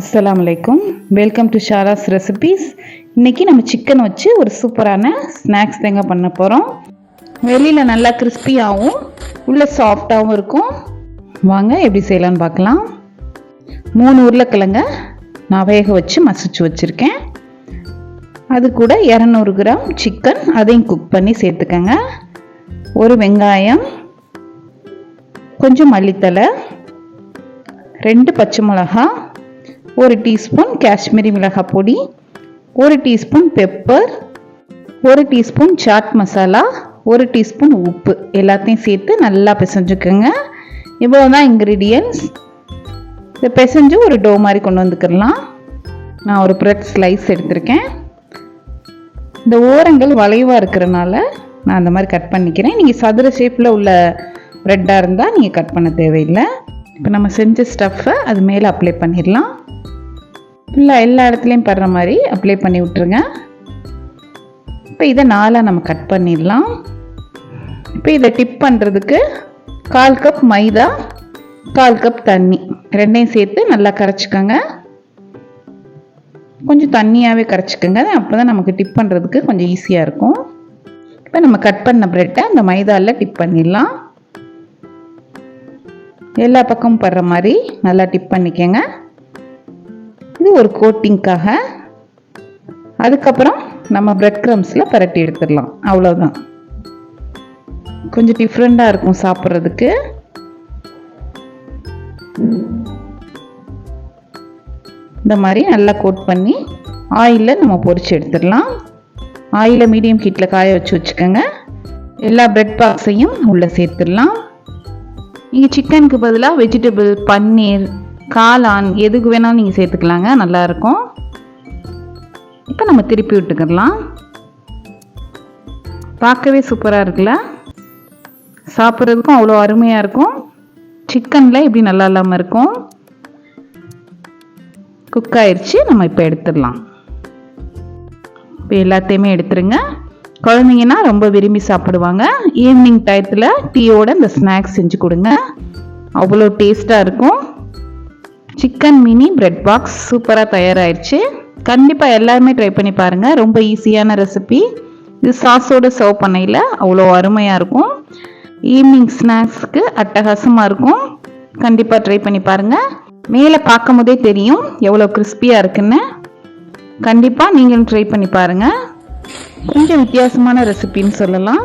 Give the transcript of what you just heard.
அஸ்ஸலாமு அலைக்கும் welcome to ஷாராஸ் recipes இன்றைக்கி நம்ம சிக்கன் வச்சு ஒரு சூப்பரான ஸ்நாக்ஸ் தேங்காய் பண்ண போகிறோம் வெளியில் நல்லா கிறிஸ்பியாகவும் உள்ளே சாஃப்டாகவும் இருக்கும். வாங்க எப்படி செய்யலாம்னு பார்க்கலாம். மூணு உருளைக்கிழங்க நான் வேக வச்சு மசிச்சு வச்சுருக்கேன். அது கூட இரநூறு கிராம் சிக்கன் அதையும் குக் பண்ணி சேர்த்துக்கங்க. ஒரு வெங்காயம் கொஞ்சம் மல்லித்தலை ரெண்டு பச்சை மிளகா ஒரு டீஸ்பூன் காஷ்மீரி மிளகாய் பொடி ஒரு டீஸ்பூன் பெப்பர் ஒரு டீஸ்பூன் சாட் மசாலா ஒரு டீஸ்பூன் உப்பு. எல்லாத்தையும் சேர்த்து நல்லா பிசைஞ்சுக்கோங்க. இவ்வளோ தான் இன்க்ரீடியன்ஸ் இதை பிசைஞ்சு ஒரு டோ மாதிரி கொண்டு வந்துக்கிடலாம். நான் ஒரு ப்ரெட் ஸ்லைஸ் எடுத்திருக்கேன். இந்த ஓரங்கள் வளைவாக இருக்கிறனால நான் அந்த மாதிரி கட் பண்ணிக்கிறேன். நீங்கள் சதுர ஷேப்பில் உள்ள ப்ரெட்டாக இருந்தால் நீங்கள் கட் பண்ண தேவையில்லை. இப்போ நம்ம செஞ்ச ஸ்டஃப்பை அது மேலே அப்ளை பண்ணிடலாம். ஃபுல்லாக எல்லா இடத்துலையும் படுற மாதிரி அப்ளை பண்ணி விட்ருங்க இப்போ இதை நாலாக நம்ம கட் பண்ணிடலாம். இப்போ இதை டிப் பண்ணுறதுக்கு கால் கப் மைதா கால் கப் தண்ணி. ரெண்டையும் சேர்த்து நல்லா கரைச்சிக்கோங்க. கொஞ்சம் தண்ணியாகவே கரைச்சிக்கோங்க. அப்போ தான் நமக்கு டிப் பண்ணுறதுக்கு கொஞ்சம் ஈஸியாக இருக்கும். இப்போ நம்ம கட் பண்ண ப்ரெட்டை அந்த மைதாவில் டிப் பண்ணிடலாம். எல்லா பக்கமும் படுற மாதிரி நல்லா டிப் பண்ணிக்கோங்க. இது ஒரு கோட்டிங்க்காக அதுக்கப்புறம் நம்ம பிரெட் க்ரம்ஸில் பரட்டி எடுத்துடலாம். அவ்வளோதான் கொஞ்சம் டிஃப்ரெண்ட்டாக இருக்கும் சாப்பிட்றதுக்கு. இந்த மாதிரி நல்லா கோட் பண்ணி ஆயிலில் நம்ம பொறிச்சு எடுத்துடலாம். ஆயிலில் மீடியம் ஹீட்டில் காய வச்சு வச்சுக்கோங்க. எல்லா பிரெட் பாக்ஸையும் உள்ளே சேர்த்துடலாம். நீங்கள் சிக்கனுக்கு பதிலாக வெஜிடபிள் பன்னீர் காளான் எதுக்கு வேணாலும் நீங்கள் சேர்த்துக்கலாங்க. நல்லாயிருக்கும் இப்போ நம்ம திருப்பி விட்டுக்கிடலாம். பார்க்கவே சூப்பராக இருக்குல்ல? சாப்பிட்றதுக்கும் அவ்வளோ அருமையாக இருக்கும். சிக்கனில் இப்படி நல்லா இல்லாமல் இருக்கும். குக் ஆயிடுச்சு நம்ம இப்போ எடுத்துடலாம். இப்போ எல்லாத்தையுமே எடுத்துருங்க. குழந்தைங்கன்னா ரொம்ப விரும்பி சாப்பிடுவாங்க. ஈவினிங் டயத்தில் டீயோட இந்த ஸ்நாக்ஸ் செஞ்சு கொடுங்க. அவ்வளோ டேஸ்ட்டாக இருக்கும். சிக்கன் மினி பிரெட் பாக்ஸ் சூப்பராக தயாராகிடுச்சு கண்டிப்பாக எல்லாருமே ட்ரை பண்ணி பாருங்கள் ரொம்ப ஈஸியான ரெசிபி இது சாஸோடு சர்வ் பண்ணையில் அவ்வளோ அருமையாக இருக்கும். ஈவினிங் ஸ்நாக்ஸ்க்கு அட்டகாசமாக இருக்கும். கண்டிப்பாக ட்ரை பண்ணி பாருங்கள் மேலே பார்க்கும் போதே தெரியும் எவ்வளோ கிறிஸ்பியாக இருக்குன்னு. கண்டிப்பாக நீங்களும் ட்ரை பண்ணி பாருங்கள் கொஞ்சம் வித்தியாசமான ரெசிபின்னு சொல்லலாம்.